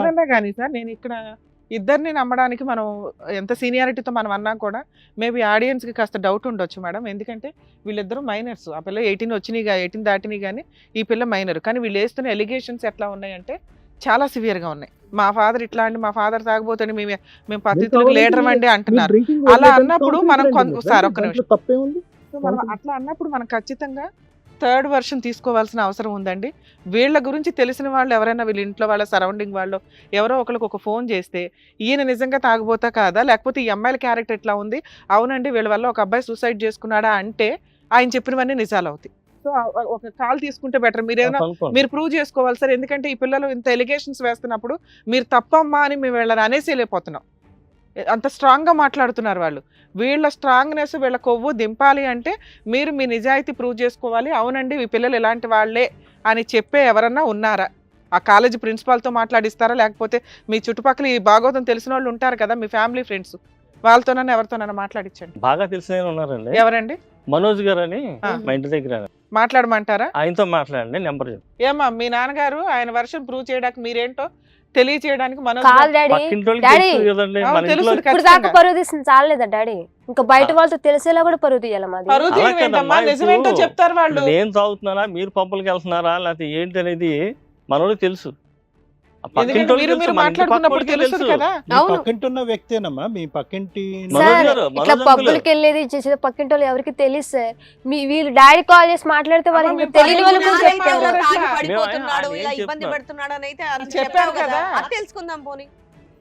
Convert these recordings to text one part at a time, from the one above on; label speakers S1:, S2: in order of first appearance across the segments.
S1: ఏదన్నా కానీ సార్ నేను ఇక్కడ ఇద్దరిని నమ్మడానికి మనం ఎంత సీనియారిటీతో మనం అన్నా కూడా మేబీ ఆడియన్స్కి కాస్త డౌట్ ఉండొచ్చు మేడం. ఎందుకంటే వీళ్ళిద్దరూ మైనర్స్. ఆ పిల్ల ఎయిటీన్ వచ్చినాయి ఎయిటీన్ దాటినాయి కానీ ఈ పిల్ల మైనర్. కానీ వీళ్ళు వేస్తున్న ఎలిగేషన్స్ ఎట్లా ఉన్నాయంటే చాలా సివియర్గా ఉన్నాయి. మా ఫాదర్ ఇట్లా అండి మా ఫాదర్ తాగబోతండి మేము మేము పద్ధతులకు లీడర్ అండి అంటున్నారు. అలా అన్నప్పుడు మనం సార్, ఒక్క నిమిషం. అట్లా అన్నప్పుడు మనం ఖచ్చితంగా థర్డ్ వర్షన్ తీసుకోవాల్సిన అవసరం ఉందండి. వీళ్ళ గురించి తెలిసిన వాళ్ళు ఎవరైనా వీళ్ళ ఇంట్లో వాళ్ళ సరౌండింగ్ వాళ్ళు ఎవరో ఒకరికి ఒక ఫోన్ చేస్తే ఈయన నిజంగా తాగబోతా కాదా? లేకపోతే ఈ అమ్మాయిల క్యారెక్టర్ ఎట్లా ఉంది? అవునండి వీళ్ళ వల్ల ఒక అబ్బాయి సూసైడ్ చేసుకున్నాడా అంటే ఆయన చెప్పినవన్నీ నిజాలు అవుతాయి. సో ఒక కాల్ తీసుకుంటే బెటర్. మీరేమైనా మీరు ప్రూవ్ చేసుకోవాలి సార్. ఎందుకంటే ఈ పిల్లలు ఇంత ఎలిగేషన్స్ వేస్తున్నప్పుడు మీరు తప్పమ్మా అని మేము వీళ్ళని అనేసి వెళ్ళిపోతున్నాం. అంత స్ట్రాంగ్గా మాట్లాడుతున్నారు వాళ్ళు. వీళ్ళ స్ట్రాంగ్నెస్ వీళ్ళ కొవ్వు దింపాలి అంటే మీరు మీ నిజాయితీ ప్రూవ్ చేసుకోవాలి. అవునండి ఈ పిల్లలు ఇలాంటి వాళ్ళే అని చెప్పే ఎవరన్నా ఉన్నారా? ఆ కాలేజీ ప్రిన్సిపాల్తో మాట్లాడిస్తారా? లేకపోతే మీ చుట్టుపక్కల ఈ భాగవతం తెలిసిన వాళ్ళు ఉంటారు కదా మీ ఫ్యామిలీ ఫ్రెండ్స్ వాళ్ళతోనన్నా ఎవరితోనన్నా మాట్లాడించండి
S2: బాగా తెలిసిన ఉన్నారండి.
S1: ఎవరండి?
S2: మనోజ్ గారు అని. మా ఇంటి దగ్గర
S1: మాట్లాడమంటారా?
S2: ఆయనతో మాట్లాడండి నెంబర్
S1: ఏమా మీ నాన్నగారు ఆయన వర్షం ప్రూవ్ చేయడానికి మీరేంటో తెలియచేయడానికి మనోజ్
S3: కాదు డాడీ. డాడీ.
S2: మన
S3: ఇప్పుడు దాకా. పరువు తీసింది చాలేదా ఇంకా బయట వాళ్ళతో తెలిసేలా కూడా పరువు తీయాలి మాది.
S1: పరువు నిజమేంటో చెప్తారు వాళ్ళు.
S2: నేను తాగుతున్నారా మీరు పబ్బులకి వెళ్తున్నారా? లేకపోతే ఏంటి అనేది మనోడికి తెలుసు. తెలుసు,
S1: తెలుసు
S4: వ్యక్తేనమ్మా? మీ పక్కింటి
S3: ఇట్లా. పబ్బులకి వెళ్ళేది చేసేది పక్కింటి వాళ్ళు ఎవరికి తెలియదు సార్. మీ వీళ్ళు డాడీ కాల్ చేసి మాట్లాడితే వాళ్ళకి తెలియని వాళ్ళు
S1: చెప్పారు.
S5: చెప్పావు
S1: కదా.
S5: తెలుసుకుందాం పోనీ.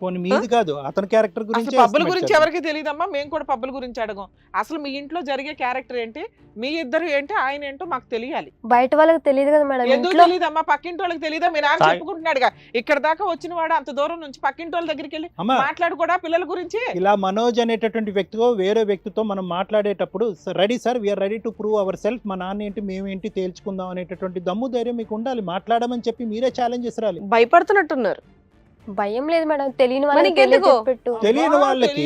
S4: పోనీ మీది కాదు అతని క్యారెక్టర్ గురించి
S1: పబ్బుల గురించి ఎవరికి తెలియదమ్మా మేము కూడా పబ్బుల గురించి అడగం. అసలు మీ ఇంట్లో జరిగే క్యారెక్టర్ ఏంటి? మీ ఇద్దరు ఏంటి? ఆయన ఏంటో మాకు తెలియాలి.
S3: బయట వాళ్ళకి తెలియదు కదా మేడం
S1: ఎందుకు
S3: ఇంట్లో
S1: తెలియదమ్మా పక్కింటి వాళ్ళకి తెలియదా మీ నాన్న చెప్పుకుంటున్నాడుగా. ఇక్కడ దాకా వచ్చిన వాడు అంత దూరం నుంచి పక్కింటి వాళ్ళ దగ్గరికి వెళ్ళి మాట్లాడు కూడా పిల్లల గురించి.
S4: ఇలా మనోజ్ అనేటటువంటి వ్యక్తితో వేరే వ్యక్తితో మనం మాట్లాడేటప్పుడు ready sir we are ready to prove our self మా నాన్న ఏంటి మేమేంటి తేల్చుకుందాం అనేటటువంటి దమ్ము ధైర్యం మీకు ఉండాలి. మాట్లాడమని చెప్పి మీరే ఛాలెంజ్ చేసిరాలి
S5: భయపడుతున్నట్టున్నారు.
S3: భయం లేదు మేడం తెలియని వాళ్ళకి
S4: తెలియని వాళ్ళకి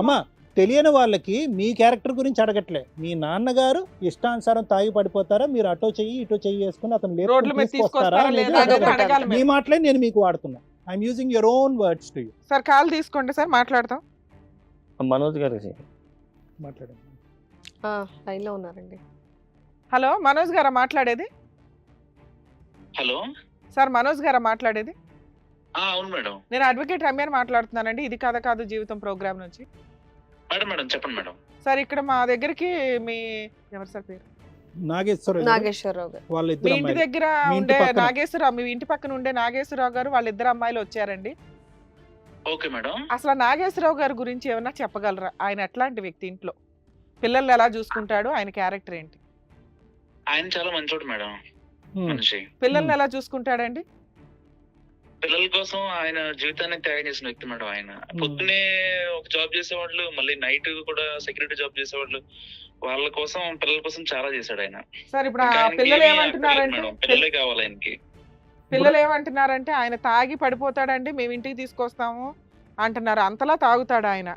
S4: అమ్మా తెలియని వాళ్ళకి మీ క్యారెక్టర్ గురించి అడగట్లే. మీ నాన్నగారు ఇష్టానుసారం తాగి పడిపోతారా? మీరు అటో చెయ్యి ఇటో చెయ్యి వేసుకుని అతను లేపుకొని
S1: రోడ్ల మీద
S4: తీసుకొస్తారా? మీ. మాటలే నేను మీకు వాడుతున్నా. I'm using your own words to you
S1: sir call తీసుకోండి సార్ మాట్లాడతాం.
S2: మనోజ్ గారు
S4: మాట్లాడండి.
S5: లైన్లో ఉన్నారండి.
S1: హలో మనోజ్ గారా మాట్లాడేది?
S6: హలో.
S1: సార్ మనోజ్ గారా మాట్లాడేది?
S6: అవును మేడం.
S1: నేను అడ్వకేట్ రమ్యాని మాట్లాడుతున్నానండి. ఇది కథ కాదు జీవితం ప్రోగ్రామ్ నుంచి.
S6: మేడం మేడం చెప్పండి మేడం.
S1: సార్ ఇక్కడ మా దగ్గరికి మీ ఎవరు సార్ పేరు?
S4: నాగేశ్వర
S5: నాగేశ్వరరావు గారు.
S1: మీ ఇంటి. దగ్గర
S4: మీ ఇంటి
S1: ఉండే
S4: పక్కన.
S1: నాగేశ్వరరావు మీ ఇంటి పక్కన ఉండే నాగేశ్వరరావు గారు వాళ్ళ ఇద్దరు అమ్మాయిలు వచ్చారండి.
S6: Okay madam.
S1: అసలు ఆ నాగేశ్వరరావు గారి గురించి ఏమన్నా చెప్పగలరా? ఆయన ఎట్లాంటి వ్యక్తి ఇంట్లో? పిల్లల్ని ఎలా చూసుకుంటాడు? ఆయన క్యారెక్టర్ ఏంటి?
S6: ఆయన చాలా మంచోడు మేడం. మనిషి.
S1: పిల్లల్ని. ఎలా చూసుకుంటాడండి?
S6: పిల్లల కోసం ఆయన జీవితాన్ని త్యాగం చేసిన వ్యక్తి మేడం ఆయన. పొద్దునే ఒక జాబ్ చేసేవాళ్ళు మళ్ళీ నైట్ కూడా సెక్యూరిటీ జాబ్ చేసేవాళ్ళు. వాళ్ళ కోసం పిల్లల కోసం చాలా చేశాడు ఆయన.
S1: సార్ ఇప్పుడు పిల్లలు ఏమంటున్నారంటే.
S6: పిల్లలే కావాలి ఆయనకి.
S1: పిల్లలు ఏమంటున్నారంటే ఆయన తాగి పడిపోతాడండి మేము ఇంటికి తీసుకొస్తాము అంటున్నారు. అంతలా తాగుతాడు ఆయన.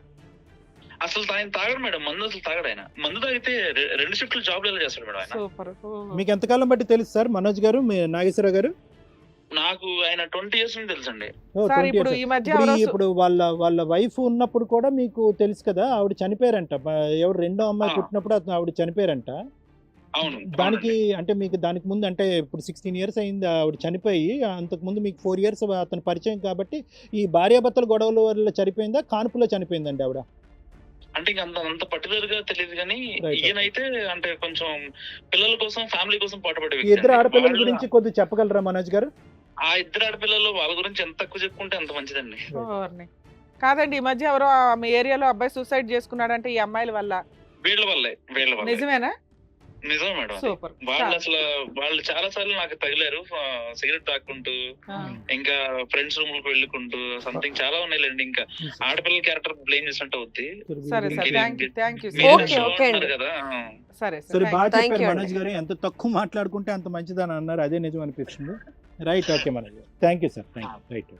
S6: అసలు ఆయన తాగడు మేడం. మందు అసలు తాగడు ఆయన. మందు తాగితే రెండు షిఫ్ట్లు జాబ్ ఎలా చేస్తాడు మేడం ఆయన.
S1: సూపర్.
S4: మీకు ఎంతకాలం బట్టి తెలుసు సార్? మనోజ్ గారు మీ నాగేశ్వరరావు గారు?
S6: నాకు ఆయన ట్వంటీ ఇయర్స్ నుంచి తెలుసండి
S4: ఓ,
S1: సార్
S4: 20
S1: ఇప్పుడు. ఈ మధ్య
S4: ఇప్పుడు వాళ్ళ వాళ్ళ వైఫ్ ఉన్నప్పుడు కూడా మీకు తెలుసు కదా ఆవిడ చనిపోయారంట ఎవరు రెండో అమ్మాయి. పుట్టినప్పుడు అతను ఆవిడ చనిపోయారంట
S6: అవును
S4: దానికి. అంటే మీకు దానికి ముందు అంటే ఇప్పుడు సిక్స్టీన్ ఇయర్స్ అయింది ఆవిడ చనిపోయి అంతకు ముందు మీకు ఫోర్ ఇయర్స్ అతను పరిచయం కాబట్టి ఈ భార్యాభర్తల గొడవల వల్ల చనిపోయిందా కాన్పులో చనిపోయిందండి ఆవిడ
S6: అంటే అంత అంత పర్టికులర్గా తెలియదు కానీ. ఈయనైతే అంటే కొంచెం పిల్లల కోసం ఫ్యామిలీ కోసం పాటుపడే
S4: ఇద్దరు. ఆడపిల్లల గురించి కొద్దిగా చెప్పగలరా మనోజ్ గారు
S6: ఆ ఇద్దరు ఆడపిల్లలు వాళ్ళ గురించి ఎంత తక్కువ చెప్పుకుంటే అంత మంచిదండి.
S1: ఓర్ని. కాదండి ఈ మధ్య ఎవరో ఆ మీ ఏరియాలో అబ్బాయి సూసైడ్ చేసుకున్నాడంటే ఈ అమ్మాయిల వల్ల.
S6: వీళ్ళ వల్లే వీళ్ళ వల్లే.
S1: నిజమేనా?
S6: నిజం మేడం.
S1: సూపర్.
S6: వాళ్ళు అసలు వాళ్ళు చాలా సార్లు నాకు తగిలారు సిగరెట్ తాక్కుంటూ ఇంకా ఫ్రెండ్స్ రూమ్లకు వెళ్ళుకుంటూ సంథింగ్ చాలా ఉన్నాయిలేండి. ఇంకా ఆడపిల్లల క్యారెక్టర్ బ్లేమ్ చేసినట్టు అవుద్ది. కదా.
S1: సరే
S4: సరే. బాగా చెప్పారు మనోజ్ గారు. ఎంత తక్కువ మాట్లాడుకుంటే అంత మంచిదని అన్నారు. అదే నిజం అనిపించింది. Right okay garu thank you sir. Thank you. Right.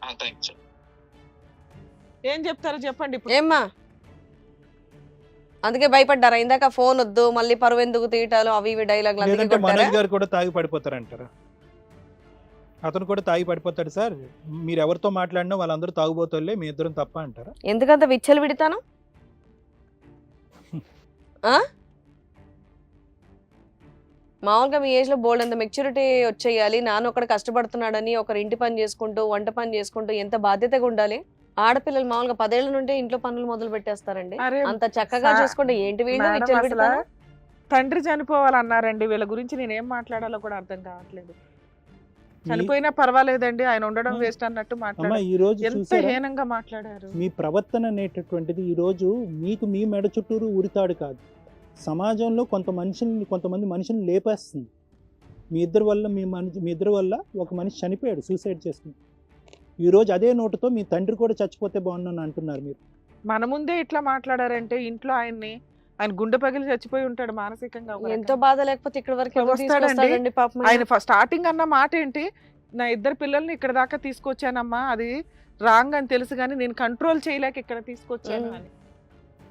S1: ఏం చెప్తారో చెప్పండి ఇప్పుడు?
S5: ఏమ్మా? అందుకే భయపడ్డారా? ఇందాక ఫోన్ వద్దు మళ్ళీ పరువు ఎందుకు తీయటాలు అవి ఇవి డైలాగ్
S4: లేదంటే మనోజ్ గారు కూడా తాగి పడిపోతారంటారా? అతను కూడా తాగి పడిపోతాడు సార్. మీరు ఎవరితో మాట్లాడినా వాళ్ళందరూ తాగుబోతోళ్ళే మీ ఇద్దరం తప్ప అంటారా?
S5: ఎందుకంత విచ్చలు విడతాను మామూలుగా మీ ఏజ్లో బోల్డ్ అంత మెచ్యూరిటీ వచ్చేయాలి. నాన్న ఒకడు కష్టపడుతున్నాడని ఒకరు ఇంటి పని చేసుకుంటూ వంట పని చేసుకుంటూ ఎంత బాధ్యతగా ఉండాలి? ఆడపిల్లలు మామూలుగా పదేళ్ళ నుండే ఇంట్లో పనులు మొదలు పెట్టేస్తారండి. అంత చక్కగా చూసుకుంటే ఏంటి వీళ్ళు?
S1: తండ్రి చనిపోవాలన్నారండి. వీళ్ళ గురించి నేను ఏం మాట్లాడాలో కూడా అర్థం కావట్లేదు. చనిపోయినా పర్వాలేదండి. ఆయన ఉండడం. వేస్ట్ అన్నట్టు
S4: అమ్మా
S1: మాట్లాడారు.
S4: ఈ రోజు
S1: ఎంత హీనంగా మాట్లాడారు.
S4: మీ ప్రవర్తన అనేటటువంటిది ఈ రోజు మీకు మీ మెడ చుట్టూరు ఉరితాడు కాదు. సమాజంలో కొంత మనుషుల్ని కొంతమంది మనుషుల్ని లేపేస్తుంది. మీ ఇద్దరు వల్ల మీ మనిషి మీ ఇద్దరు వల్ల ఒక మనిషి చనిపోయాడు సూసైడ్ చేసుకుని ఈ రోజు అదే నోటుతో మీ తండ్రి కూడా చచ్చిపోతే బాగున్నాను అంటున్నారు మీరు.
S1: మన ముందే ఇట్లా మాట్లాడారంటే ఇంట్లో ఆయన్ని ఆయన గుండె పగిలి చచ్చిపోయి ఉంటాడు మానసికంగా
S5: ఎంతో. బాధ లేకపోతే ఇక్కడ వరకు
S1: ఆయన స్టార్టింగ్ అన్న మాట ఏంటి? నా ఇద్దరు పిల్లల్ని ఇక్కడ దాకా తీసుకొచ్చానమ్మా అది రాంగ్ అని తెలుసు కానీ నేను కంట్రోల్ చేయలేక ఇక్కడ తీసుకొచ్చాను. అని.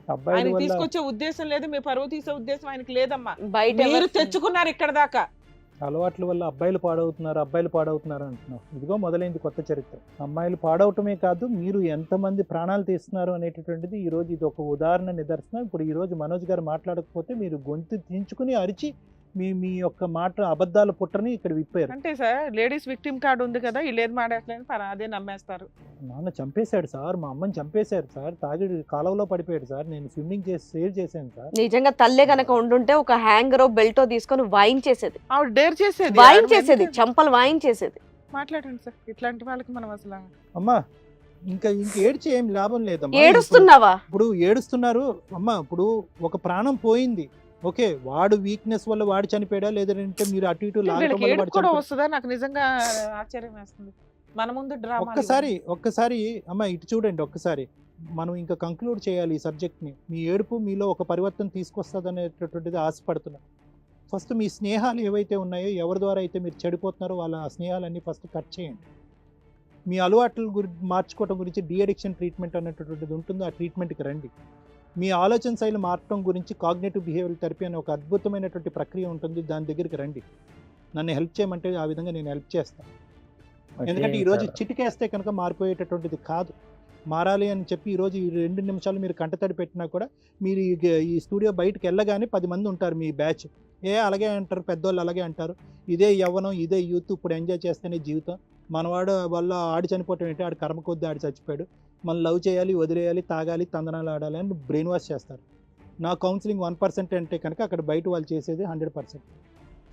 S1: ఆయన తీసుకొచ్చే ఉద్దేశం లేదు మీ పరువు తీసే ఉద్దేశం ఆయనకి లేదమ్మా.
S5: బయట
S1: మీరు
S5: ఎవరు-
S1: తెచ్చుకున్నారు ఇక్కడ దాకా.
S4: అలవాట్ల వల్ల అబ్బాయిలు పాడవుతున్నారు అబ్బాయిలు పాడవుతున్నారు అంటున్నావు. ఇదిగో మొదలైంది కొత్త చరిత్ర. అమ్మాయిలు పాడవటమే కాదు మీరు ఎంతమంది ప్రాణాలు తీస్తున్నారు అనేటటువంటిది ఈ రోజు ఇది ఒక ఉదాహరణ నిదర్శనం. ఇప్పుడు ఈ రోజు మనోజ్ గారు మాట్లాడకపోతే మీరు గొంతు దించుకుని అరిచి మీ మీ యొక్క మాట అబద్ధాల పుట్టని ఇక్కడ విప్పారు.
S1: అంటే సార్ లేడీస్ విక్టిమ్ కార్డు ఉంది కదా వీళ్ళు ఏది మాడట్లేదు అదే నమ్మేస్తారు.
S4: నాన్న చంపేశాడు సార్ మా అమ్మని చంపేశారు సార్ తాగి కాలువలో పడిపోయాడు సార్ నేను స్విమ్మింగ్ చేసి సేవ్ చేశాను సార్.
S5: నిజంగా తల్లే గనక ఉండుంటే ఒక హ్యాంగరో బెల్టో తీసుకొని వాయించేసేది
S1: ఆవిడ డేర్ చేసేది.
S5: వాయించేసేది చంపలు వాయించేసేది
S1: మాట్లాడండి సార్ ఇట్లాంటి వాళ్ళకి మనం అసలు
S4: అమ్మా ఇంకా ఇంక ఏడ్చి ఏం లాభం లేదమ్మా.
S5: ఏడుస్తున్నావా?
S4: ఇప్పుడు ఏడుస్తున్నారు అమ్మ ఇప్పుడు ఒక ప్రాణం పోయింది. ఓకే వాడు వీక్నెస్ వల్ల వాడు చనిపోయాడా? లేదంటే మీరు అటు ఇటు
S1: కూడా? వస్తుందా? నాకు నిజంగా ఆశ్చర్యం వేస్తుంది. మన ముందు డ్రామా
S4: ఒక్కసారి ఒక్కసారి అమ్మ ఇటు చూడండి ఒక్కసారి. మనం ఇంకా కంక్లూడ్ చేయాలి ఈ సబ్జెక్ట్ని మీ ఏడుపు మీలో ఒక పరివర్తన తీసుకొస్తుంది అనేటటువంటిది ఆశపడుతున్నా. ఫస్ట్ మీ స్నేహాలు ఏవైతే ఉన్నాయో ఎవరి ద్వారా అయితే మీరు చెడిపోతున్నారో వాళ్ళ ఆ స్నేహాలన్నీ ఫస్ట్ కట్ చేయండి. మీ అలవాట్ల గురి మార్చుకోవటం గురించి డి అడిక్షన్ ట్రీట్మెంట్ అనేటటువంటిది ఉంటుందో. ఆ ట్రీట్మెంట్కి రండి. మీ ఆలోచన శైలి మార్చడం గురించి కాగ్నేటివ్ బిహేవియర్ థెరపీ అనే ఒక అద్భుతమైనటువంటి ప్రక్రియ ఉంటుంది. దాని దగ్గరికి రండి. నన్ను హెల్ప్ చేయమంటే ఆ విధంగా నేను హెల్ప్ చేస్తాను ఎందుకంటే ఈరోజు చిటికేస్తే కనుక మారిపోయేటటువంటిది కాదు. మారాలి అని చెప్పి ఈరోజు ఈ రెండు నిమిషాలు మీరు కంటతడి పెట్టినా కూడా మీరు ఈ స్టూడియో బయటకు వెళ్ళగానే పది మంది ఉంటారు మీ బ్యాచ్ ఏ అలాగే అంటారు పెద్దోళ్ళు అలాగే అంటారు. ఇదే యవ్వనం ఇదే యూత్ ఇప్పుడు ఎంజాయ్ చేస్తేనే జీవితం. మనవాడు వల్ల ఆడి చనిపోవటం ఏంటి? ఆడు కర్మ కొద్ది ఆడి చచ్చిపోయాడు. మనం లవ్ చేయాలి వదిలేయాలి తాగాలి తందనాలు ఆడాలి అని బ్రెయిన్ వాష్ చేస్తారు. నా కౌన్సిలింగ్ వన్ పర్సెంట్ అంటే కనుక అక్కడ బయట వాళ్ళు చేసేది హండ్రెడ్ పర్సెంట్.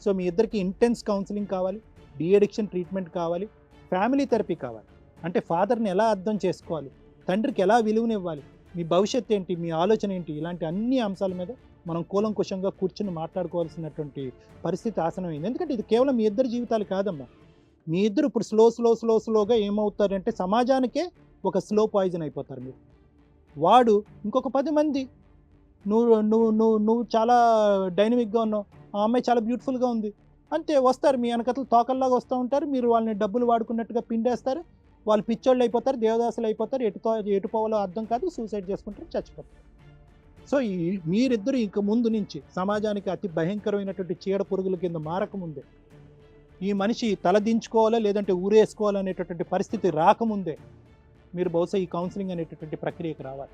S4: సో మీ ఇద్దరికి ఇంటెన్స్ కౌన్సిలింగ్ కావాలి డిఎడిక్షన్ ట్రీట్మెంట్ కావాలి ఫ్యామిలీ థెరపీ కావాలి. అంటే ఫాదర్ని ఎలా అర్థం చేసుకోవాలి తండ్రికి ఎలా విలువనివ్వాలి మీ భవిష్యత్ ఏంటి మీ ఆలోచన ఏంటి ఇలాంటి అన్ని అంశాల మీద మనం కూలంకుశంగా కూర్చుని మాట్లాడుకోవాల్సినటువంటి పరిస్థితి ఆసనమైంది. ఎందుకంటే ఇది కేవలం మీ ఇద్దరు జీవితాలు కాదమ్మా. మీ ఇద్దరు ఇప్పుడు స్లో స్లో స్లో స్లోగా ఏమవుతారంటే సమాజానికే ఒక స్లో పాయిజన్ అయిపోతారు మీరు. వాడు ఇంకొక పది మంది నువ్వు నువ్వు నువ్వు నువ్వు చాలా డైనమిక్గా ఉన్నావు ఆ అమ్మాయి చాలా బ్యూటిఫుల్గా ఉంది అంతే వస్తారు మీ వెనకతలు తోకల్లాగా వస్తూ ఉంటారు మీరు వాళ్ళని డబ్బులు వాడుకున్నట్టుగా పిండేస్తారు వాళ్ళు పిచ్చోళ్ళు అయిపోతారు దేవదాసులు అయిపోతారు ఎటు తో- ఎటు పోవాలో అర్థం కాదు సూసైడ్ చేసుకుంటారు చచ్చిపోతారు. సో ఈ మీరిద్దరు ఇంక ముందు నుంచి సమాజానికి అతి భయంకరమైనటువంటి చీడ పురుగుల కింద మారకముందే ఈ మనిషి తలదించుకోవాలా లేదంటే ఊరేసుకోవాలనేటటువంటి పరిస్థితి రాకముందే మీరు బహుశా ఈ కౌన్సిలింగ్ అనేటటువంటి ప్రక్రియకు రావాలి.